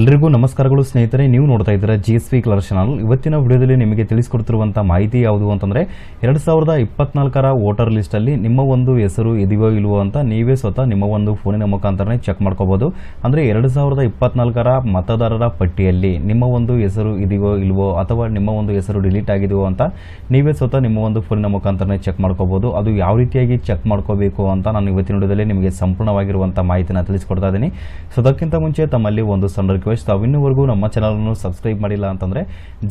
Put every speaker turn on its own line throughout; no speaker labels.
ಎಲ್ರಿಗೂ ನಮಸ್ಕಾರಗಳು ಸ್ನೇಹಿತರೆ, ನೀವು ನೋಡ್ತಾ ಇದ್ದೀರಾ G S V colour channel ಇವತ್ತಿನ ವಿಡಿಯೋದಲ್ಲಿ ನಿಮಗೆ ತಿಳಿಸ್ಕೊಡ್ತಿರುವಂಥ ಮಾಹಿತಿ ಯಾವುದು ಅಂತಂದ್ರೆ, ಎರಡು ಸಾವಿರದ ಇಪ್ಪತ್ನಾಲ್ಕರ ವೋಟರ್ ಲಿಸ್ಟಲ್ಲಿ ನಿಮ್ಮ ಒಂದು ಹೆಸರು ಇದೆಯೋ ಇಲ್ವೋ ಅಂತ ನೀವೇ ಸ್ವತಃ ನಿಮ್ಮ ಒಂದು ಫೋನಿನ ಮುಖಾಂತರನೇ ಚೆಕ್ ಮಾಡ್ಕೋಬೋದು. ಅಂದರೆ ಎರಡು ಸಾವಿರದ ಇಪ್ಪತ್ನಾಲ್ಕರ ಮತದಾರರ ಪಟ್ಟಿಯಲ್ಲಿ ನಿಮ್ಮ ಒಂದು ಹೆಸರು ಇದೆಯೋ ಇಲ್ವೋ ಅಥವಾ ನಿಮ್ಮ ಒಂದು ಹೆಸರು ಡಿಲೀಟ್ ಆಗಿದೆಯೋ ಅಂತ ನೀವೇ ಸ್ವತಃ ನಿಮ್ಮ ಒಂದು ಫೋನಿನ ಮುಖಾಂತರನೇ ಚೆಕ್ ಮಾಡ್ಕೋಬೋದು. ಅದು ಯಾವ ರೀತಿಯಾಗಿ ಚೆಕ್ ಮಾಡ್ಕೋಬೇಕು ಅಂತ ನಾನು ಇವತ್ತಿನ ವಿಡಿಯೋದಲ್ಲಿ ನಿಮಗೆ ಸಂಪೂರ್ಣವಾಗಿರುವಂಥ ಮಾಹಿತಿನ ತಿಳಿಸ್ಕೊಡ್ತಾ ಇದ್ದೀನಿ. ಸೊ, ಅದಕ್ಕಿಂತ ಮುಂಚೆ ತಮ್ಮಲ್ಲಿ ಒಂದು ಸಣ್ಣ ರಿಕ್ವೆಸ್ಟ್ ತಾವು ಇನ್ನೂವರೆಗೂ ನಮ್ಮ ಚಾನಲನ್ನು ಸಬ್ಸ್ಕ್ರೈಬ್ ಮಾಡಿಲ್ಲ ಅಂತಂದರೆ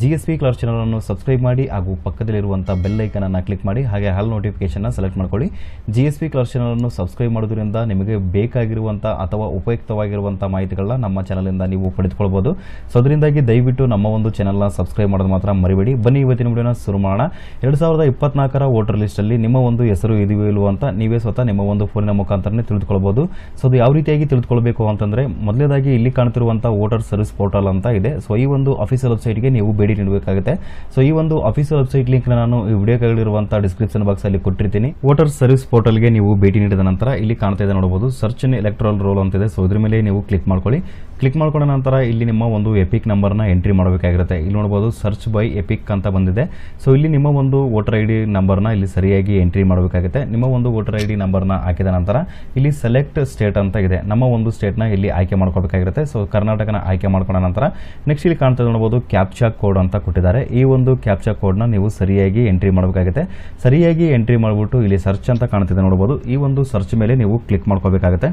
ಜಿ ಎಸ್ ಪಿ ಕ್ಲರ್ ಚಾನಲನ್ನು ಸಬ್ಸ್ಕ್ರೈಬ್ ಮಾಡಿ ಹಾಗೂ ಪಕ್ಕದಲ್ಲಿರುವಂಥ ಬೆಲ್ ಐಕನನ್ನು ಕ್ಲಿಕ್ ಮಾಡಿ ಹಾಗೆ ಹಾಲ್ ನೋಟಿಫಿಕೇಶನ್ನ ಸೆಲೆಕ್ಟ್ ಮಾಡ್ಕೊಳ್ಳಿ. ಜಿ ಎಸ್ ಪಿ ಕ್ಲರ್ ಚಾನಲನ್ನು ಸಬ್ಸ್ಕ್ರೈಬ್ ಮಾಡೋದ್ರಿಂದ ನಿಮಗೆ ಬೇಕಾಗಿರುವಂಥ ಅಥವಾ ಉಪಯುಕ್ತವಾಗಿರುವಂಥ ಮಾಹಿತಿಗಳನ್ನ ನಮ್ಮ ಚಾನಲಿಂದ ನೀವು ಪಡೆದುಕೊಳ್ಬೋದು. ಸೊ ಅದರಿಂದಾಗಿ ದಯವಿಟ್ಟು ನಮ್ಮ ಒಂದು ಚಾನಲ್ನ ಸಬ್ಸ್ಕ್ರೈಬ್ ಮಾಡೋದು ಮಾತ್ರ ಮರಿಬೇಡಿ. ಬನ್ನಿ, ಇವತ್ತಿನ ವಿಡಿಯೋನ ಶುರು ಮಾಡೋಣ. ಎರಡು ಸಾವಿರದ ಇಪ್ಪತ್ನಾಲ್ಕರ ವೋಟರ್ ಲಿಸ್ಟಲ್ಲಿ ನಿಮ್ಮ ಒಂದು ಹೆಸರು ಇದೆಯೋ ಇಲ್ಲವೋ ಅಂತ ನೀವೇ ಸ್ವತಃ ನಿಮ್ಮ ಒಂದು ಫೋನಿನ ಮುಖಾಂತರನೇ ತಿಳಿದುಕೊಳ್ಬೋದು. ಸೊ ಅದು ಯಾವ ರೀತಿಯಾಗಿ ತಿಳಿದುಕೊಳ್ಬೇಕು ಅಂತಂದರೆ ಮೊದಲೇದಾಗಿ ಇಲ್ಲಿ ಕಾಣ್ತಿರುವಂಥ ವೋಟರ್ ಸರ್ವಿಸ್ ಪೋರ್ಟಲ್ ಅಂತ ಇದೆ. ಸೊ ಈ ಒಂದು ಅಫಿಷಿಯಲ್ ವೆಬ್ಸೈಟ್ಗೆ ನೀವು ಭೇಟಿ ನೀಡಬೇಕಾಗುತ್ತೆ. ಸೊ ಈ ಒಂದು ಅಫಿಷಿಯಲ್ ವೆಬ್ಸೈಟ್ ಲಿಂಕ್ನ ನಾನು ಈ ವಿಡಿಯೋಗಳಿರುವಂತಹ ಡಿಸ್ಕ್ರಿಪ್ಷನ್ ಬಾಕ್ಸ್ ಅಲ್ಲಿ ಕೊಟ್ಟಿರ್ತೀನಿ. ವೋಟರ್ ಸರ್ವಿಸ್ ಪೋರ್ಟಲ್ಗೆ ನೀವು ಭೇಟಿ ನೀಡಿದ ನಂತರ ಇಲ್ಲಿ ಕಾಣ್ತಾ ಇದೆ ನೋಡಬಹುದು. ಸರ್ಚ್ ಇನ್ ಎಲೆಕ್ಟ್ರಲ್ ರೋಲ್ ಅಂತಿದೆ ಸೊ ಇದ್ರ ಮೇಲೆ ನೀವು ಕ್ಲಿಕ್ ಮಾಡ್ಕೊಳ್ಳಿ. ಕ್ಲಿಕ್ ಮಾಡ್ಕೊಂಡ ನಂತರ ಇಲ್ಲಿ ನಿಮ್ಮ ಒಂದು ಎಪಿಕ್ ನಂಬರ್ನ ಎಂಟ್ರಿ ಮಾಡಬೇಕಾಗಿರುತ್ತೆ. ಇಲ್ಲಿ ನೋಡಬಹುದು ಸರ್ಚ್ ಬೈ ಎಪಿಕ್ ಅಂತ ಬಂದಿದೆ. ಸೊ ಇಲ್ಲಿ ನಿಮ್ಮ ಒಂದು ವೋಟರ್ ಐ ಡಿ ನಂಬರ್ನ ಇಲ್ಲಿ ಸರಿಯಾಗಿ ಎಂಟ್ರಿ ಮಾಡಬೇಕಾಗುತ್ತೆ. ನಿಮ್ಮ ಒಂದು ವೋಟರ್ ಐ ಡಿ ನಂಬರ್ನ ಹಾಕಿದ ನಂತರ ಇಲ್ಲಿ ಸೆಲೆಕ್ಟ್ ಸ್ಟೇಟ್ ಅಂತ ಇದೆ. ನಮ್ಮ ಒಂದು ಸ್ಟೇಟ್ನ ಇಲ್ಲಿ ಆಯ್ಕೆ ಮಾಡ್ಕೋಬೇಕಾಗಿರುತ್ತೆ ಸೊ ಕರ್ನಾಟಕನ ಆಯ್ಕೆ ಮಾಡ್ಕೊಂಡ ನಂತರ ನೆಕ್ಸ್ಟ್ ಇಲ್ಲಿ ಕಾಣ್ತಾ ನೋಡಬಹುದು ಕ್ಯಾಪ್ಚಾ ಕೋಡ್ ಅಂತ ಕೊಟ್ಟಿದ್ದಾರೆ. ಈ ಒಂದು ಕ್ಯಾಪ್ಚಾ ಕೋಡ್ನ ನೀವು ಸರಿಯಾಗಿ ಎಂಟ್ರಿ ಮಾಡಬೇಕಾಗುತ್ತೆ. ಸರಿಯಾಗಿ ಎಂಟ್ರಿ ಮಾಡಿಬಿಟ್ಟು ಇಲ್ಲಿ ಸರ್ಚ್ ಅಂತ ಕಾಣ್ತಿದೆ ನೋಡಬಹುದು ಈ ಒಂದು ಸರ್ಚ್ ಮೇಲೆ ನೀವು ಕ್ಲಿಕ್ ಮಾಡ್ಕೋಬೇಕಾಗುತ್ತೆ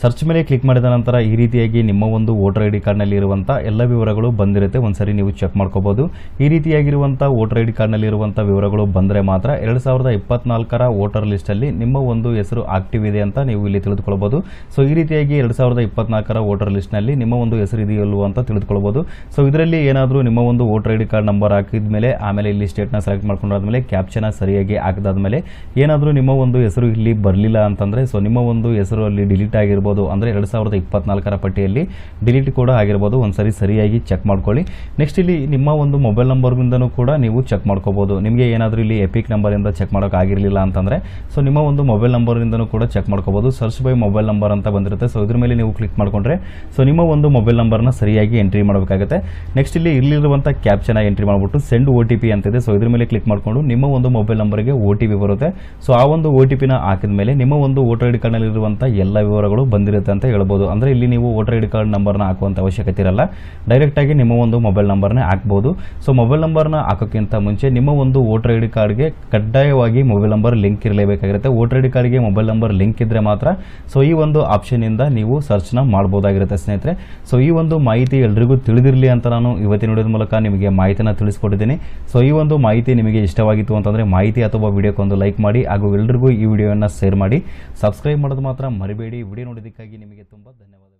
ಸರ್ಚ್ ಮೇಲೆ ಕ್ಲಿಕ್ ಮಾಡಿದ ನಂತರ ಈ ರೀತಿಯಾಗಿ ನಿಮ್ಮ ಒಂದು ವೋಟರ್ ಐ ಡಿ ಕಾರ್ಡ್ನಲ್ಲಿ ಇರುವಂಥ ಎಲ್ಲ ವಿವರಗಳು ಬಂದಿರುತ್ತೆ. ಒಂದ್ಸರಿ ನೀವು ಚೆಕ್ ಮಾಡ್ಕೋಬಹುದು. ಈ ರೀತಿಯಾಗಿರುವಂಥ ವೋಟರ್ ಐ ಡಿ ಕಾರ್ಡ್ನಲ್ಲಿ ಇರುವಂಥ ವಿವರಗಳು ಬಂದರೆ ಮಾತ್ರ ಎರಡು ಸಾವಿರದ ಇಪ್ಪತ್ನಾಲ್ಕರ ವೋಟರ್ ಲಿಸ್ಟಲ್ಲಿ ನಿಮ್ಮ ಒಂದು ಹೆಸರು ಆಕ್ಟಿವ್ ಇದೆ ಅಂತ ನೀವು ಇಲ್ಲಿ ತಿಳಿದುಕೊಳ್ಬೋದು ಸೊ ಈ ರೀತಿಯಾಗಿ ಎರಡು ಸಾವಿರದ ಇಪ್ಪತ್ನಾಲ್ಕರ ವೋಟರ್ ಲಿಸ್ಟ್ನಲ್ಲಿ ನಿಮ್ಮ ಒಂದು ಹೆಸರು ಇದೆಯಲ್ವೋ ಅಂತ ತಿಳಿದುಕೊಳ್ಬೋದು ಸೊ ಇದರಲ್ಲಿ ಏನಾದರೂ ನಿಮ್ಮ ಒಂದು voter I D card number ಹಾಕಿದ ಮೇಲೆ ಆಮೇಲೆ ಇಲ್ಲಿ ಸ್ಟೇಟ್ನ ಸೆಲೆಕ್ಟ್ ಮಾಡ್ಕೊಂಡಾದ್ಮೇಲೆ ಕ್ಯಾಪ್ಚನ ಸರಿಯಾಗಿ ಹಾಕಿದಾದ್ಮೇಲೆ ಏನಾದರೂ ನಿಮ್ಮ ಒಂದು ಹೆಸರು ಇಲ್ಲಿ ಬರಲಿಲ್ಲ ಅಂತಂದರೆ ಸೊ ನಿಮ್ಮ ಒಂದು ಹೆಸರು ಅಲ್ಲಿ ಡಿಲೀಟ್ ಆಗಿರ್ಬೋದು. ಅಂದರೆ ಎರಡು ಸಾವಿರದ ಇಪ್ಪತ್ನಾಲ್ಕರ ಪಟ್ಟಿಯಲ್ಲಿ ಡಿಲೀಟ್ ಕೂಡ ಆಗಿರ್ಬೋದು, ಒಂದ್ಸರಿ ಸರಿಯಾಗಿ ಚೆಕ್ ಮಾಡ್ಕೊಳ್ಳಿ. ನೆಕ್ಸ್ಟ್ ಇಲ್ಲಿ ನಿಮ್ಮ ಒಂದು ಮೊಬೈಲ್ ನಂಬರ್ಗಿಂದನೂ ಕೂಡ ನೀವು ಚೆಕ್ ಮಾಡ್ಕೋಬೋದು. ನಿಮಗೆ ಏನಾದರೂ ಇಲ್ಲಿ ಎಪಿಕ್ ನಂಬರಿಂದ ಚೆಕ್ ಮಾಡೋಕೆ ಆಗಿರಲಿಲ್ಲ ಅಂತಂದರೆ ಸೊ ನಿಮ್ಮ ಒಂದು ಮೊಬೈಲ್ ನಂಬರ್ನಿಂದನೂ ಕೂಡ ಚೆಕ್ ಮಾಡ್ಕೋಬೋದು. ಸರ್ಚ್ ಬೈ ಮೊಬೈಲ್ ನಂಬರ್ ಅಂತ ಬಂದಿರುತ್ತೆ. ಸೊ ಇದ್ರ ಮೇಲೆ ನೀವು ಕ್ಲಿಕ್ ಮಾಡ್ಕೊಂಡ್ರೆ ಸೊ ನಿಮ್ಮ ಒಂದು ಮೊಬೈಲ್ ನಂಬರ್ನ ಸರಿಯಾಗಿ ಎಂಟ್ರಿ ಮಾಡಬೇಕಾಗುತ್ತೆ. ನೆಕ್ಸ್ಟ್ ಇಲ್ಲಿ ಇಲ್ಲಿರುವಂಥ ಕ್ಯಾಪ್ಚನ ಎಂಟ್ರಿ ಮಾಡಿಬಿಟ್ಟು ಸೆಂಡ್ ಒ ಟಿ ಪಿ ಅಂತಿದೆ. ಸೊ ಇದ್ರ ಮೇಲೆ ಕ್ಲಿಕ್ ಮಾಡಿಕೊಂಡು ನಿಮ್ಮ ಒಂದು ಮೊಬೈಲ್ ನಂಬರ್ಗೆ ಒ ಟಿ ಪಿ ಬರುತ್ತೆ. ಸೊ ಆ ಒಂದು ಒ ಟಿ ಪಿನ ಹಾಕಿದ ಮೇಲೆ ನಿಮ್ಮ ಒಂದು ವೋಟರ್ ಐ ಡಿ ಕಾರ್ಡ್ನಲ್ಲಿರುವಂಥ ಎಲ್ಲ ವಿವರಗಳು ಬಂದಿರುತ್ತೆ ಅಂತ ಹೇಳ್ಬೋದು. ಅಂದರೆ ಇಲ್ಲಿ ನೀವು ವೋಟರ್ ಐ ಕಾರ್ಡ್ ನಂಬರ್ನ ಹಾಕುವಂಥ ಅವಶ್ಯಕತೆ ಇರಲ್ಲ. ಡೈರೆಕ್ಟಾಗಿ ನಿಮ್ಮ ಒಂದು ಮೊಬೈಲ್ ನಂಬರ್ನೇ ಹಾಕ್ಬೋದು. ಸೊ ಮೊಬೈಲ್ ನಂಬರ್ನ ಹಾಕೋಕ್ಕಿಂತ ಮುಂಚೆ ನಿಮ್ಮ ಒಂದು ವೋಟರ್ ಐ ಡಿ ಕಾರ್ಡ್ಗೆ ಕಡ್ಡಾಯವಾಗಿ ಮೊಬೈಲ್ ನಂಬರ್ ಲಿಂಕ್ ಇರಲೇಬೇಕಾಗಿರುತ್ತೆ. ವೋಟರ್ ಐ ಡಿ ಕಾರ್ಡ್ಗೆ ಮೊಬೈಲ್ ನಂಬರ್ ಲಿಂಕ್ ಇದ್ದರೆ ಮಾತ್ರ ಸೊ ಈ ಒಂದು ಆಪ್ಷನಿಂದ ನೀವು ಸರ್ಚ್ನ ಮಾಡ್ಬೋದಾಗಿರುತ್ತೆ ಸ್ನೇಹಿತರೆ. ಸೊ ಈ ಒಂದು ಮಾಹಿತಿ ಎಲ್ರಿಗೂ ತಿಳಿದಿರಲಿ ಅಂತ ನಾನು ಇವತ್ತಿನ ನೋಡಿದ ಮೂಲಕ ನಿಮಗೆ ಮಾಹಿತಿನ ತಿಳಿಸ್ಕೊಟ್ಟಿದ್ದೀನಿ. ಸೊ ಈ ಒಂದು ಮಾಹಿತಿ ನಿಮಗೆ ಇಷ್ಟವಾಗಿತ್ತು ಅಂತಂದರೆ ಮಾಹಿತಿ ಅಥವಾ ವಿಡಿಯೋಕ್ಕೊಂದು ಲೈಕ್ ಮಾಡಿ, ಹಾಗೂ ಎಲ್ರಿಗೂ ಈ ವಿಡಿಯೋನ ಶೇರ್ ಮಾಡಿ. ಸಬ್ಸ್ಕ್ರೈಬ್ ಮಾಡೋದು ಮಾತ್ರ ಮರಿಬೇಡಿ. ವಿಡಿಯೋ ನೋಡೋದಕ್ಕಾಗಿ ನಿಮಗೆ ತುಂಬ ಧನ್ಯವಾದಗಳು.